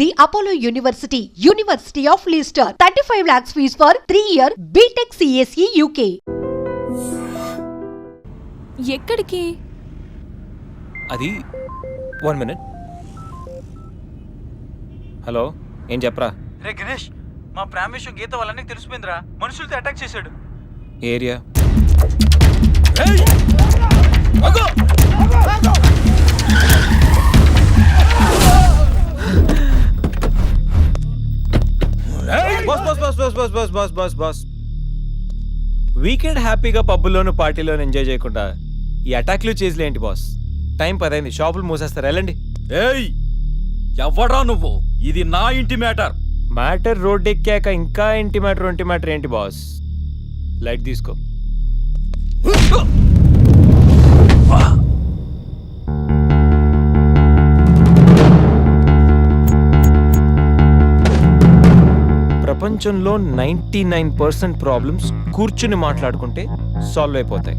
The Apollo university university of Leicester thirty five lakhs fees for three year BTech CSE UK ఎక్కడికి? అది one minute hello ఏం చెప్పరా? రే గణేష్ మా ప్రామేశ్వరం గీత వాళ్ళని తెలిసిపోయిందిరా. మనుషులతో అటాక్ చేశాడు. Area? Bus bus bus bus bus. Weekend హ్యాపీగా పబ్బుల్లోనూ పార్టీలోనూ ఎంజాయ్ చేయకుండా ఈ అటాక్లు చేజలేంటి బాస్? టైం పదైంది షాపులు మూసేస్తారు వెళ్ళండి. ఏయ్! ఎవడా నువ్వు? ఇది నా ఇంటి మ్యాటర్. మ్యాటర్ రోడ్ ఎక్కాక ఇంకా ఇంటి మ్యాటర్ ఇంటి మ్యాటర్ ఏంటి బాస్? లైట్ తీసుకో. ప్రపంచంలో నైంటీ నైన్ పర్సెంట్ ప్రాబ్లమ్స్ కూర్చుని మాట్లాడుకుంటే సాల్వ్ అయిపోతాయి.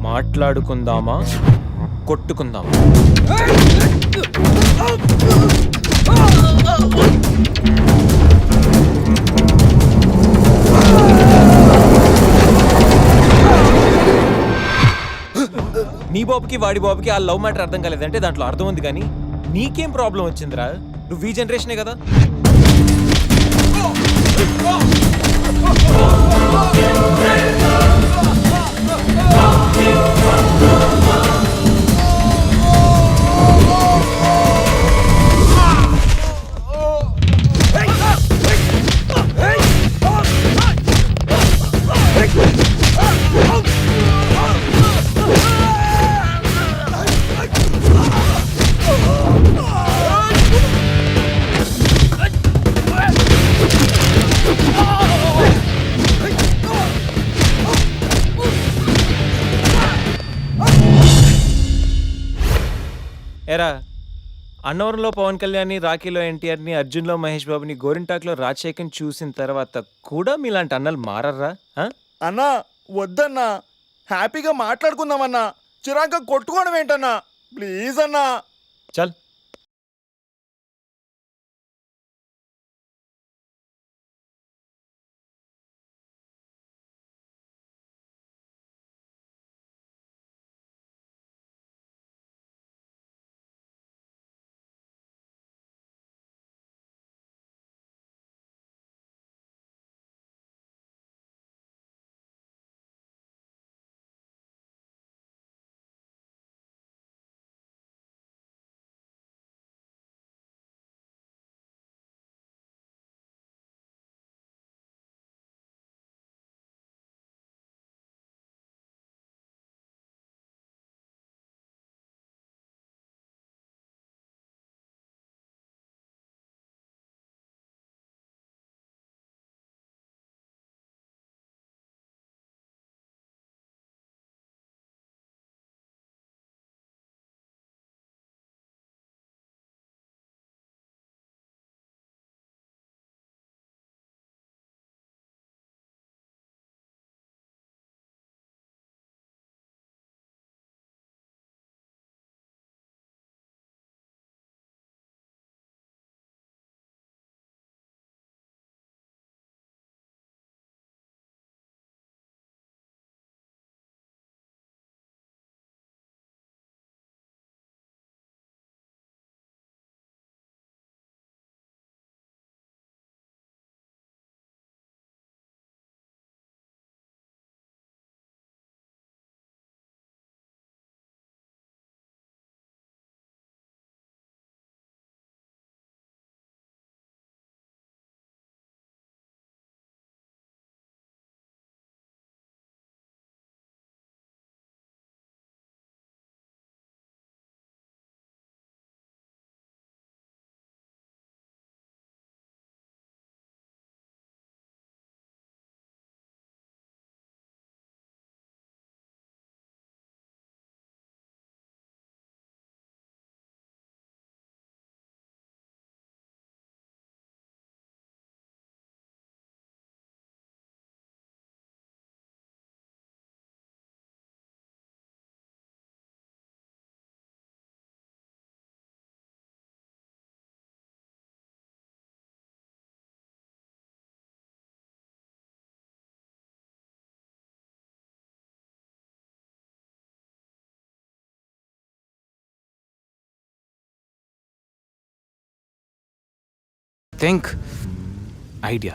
మాట్లాడుకుందామా? కొట్టుకుందామా? నీ బాబుకి వాడి బాబుకి ఆ లవ్ మ్యాటర్ అర్థం కాలేదంటే దాంట్లో అర్థం ఉంది కానీ నీకేం ప్రాబ్లం వచ్చిందిరా? నువ్వు ఈ జనరేషనే కదా? Oh! అన్నవరంలో పవన్ కళ్యాణ్ని రాఖీలో ఎన్టీఆర్ని అర్జున్లో మహేష్ బాబుని గోరింటాక్లో రాజశేఖర్ని చూసిన తర్వాత కూడా మీలాంటి అన్నలు మారర్రా ఆ? అన్నా వద్దన్నా. హ్యాపీగా మాట్లాడుకుందామన్నా. చిరాక కొట్టుకోవడం ఏంటన్నా? ప్లీజ్ అన్నా. చల్. Think idea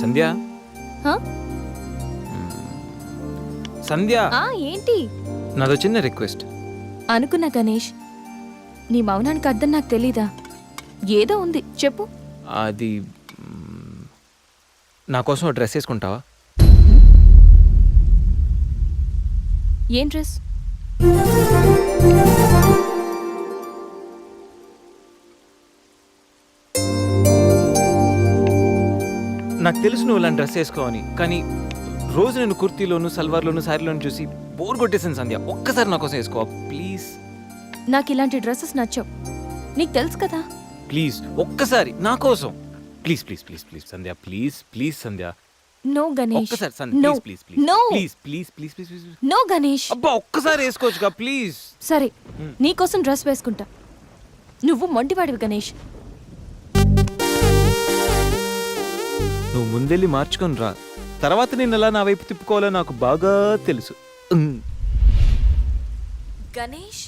Sandhya? సంధ్య! ఆ ఏంటి? నాదో చిన్న రిక్వెస్ట్. అనుకున్నా గణేష్. నీ మౌనానికి అర్థం నాకు తెలీదా? ఏదో ఉంది. చెప్పు. అది మ్, నా కోసం డ్రెస్ వేసుకుంటావా? ఏం డ్రెస్? నాకు తెలుసు నువ్వు ఇలాంటి డ్రెస్ వేసుకోవని కానీ రోజు నేను కుర్తీలోను సల్వార్లోను శారీలోను చూసి బోర్ కొట్టేసాను సంధ్య. ఒక్కసారి నా కోసం వేసుకోవా ప్లీజ్. నాకు ఇలాంటి డ్రెస్సెస్ నచ్చవు. నీకు తెలుసు కదా? ప్లీజ్. ఒక్కసారి నా కోసం. Please please please please Sandhya. Please please Sandhya. No Ganesh ఒక్కసారి Sandhya no please please please no please please please please please no Ganesh అబ్బా ఒక్కసారి వేసుకోవచ్చుగా ప్లీజ్ సరే నీకోసం డ్రెస్ వేసుకుంటా. నువ్వు మొండివాడివి గణేష్ నువ్వు ముందెళ్ళి మార్చుకొని రా. తర్వాత నేను ఎలా నా వైపు తిప్పుకోవాలో నాకు బాగా తెలుసు. ఉమ్. గణేష్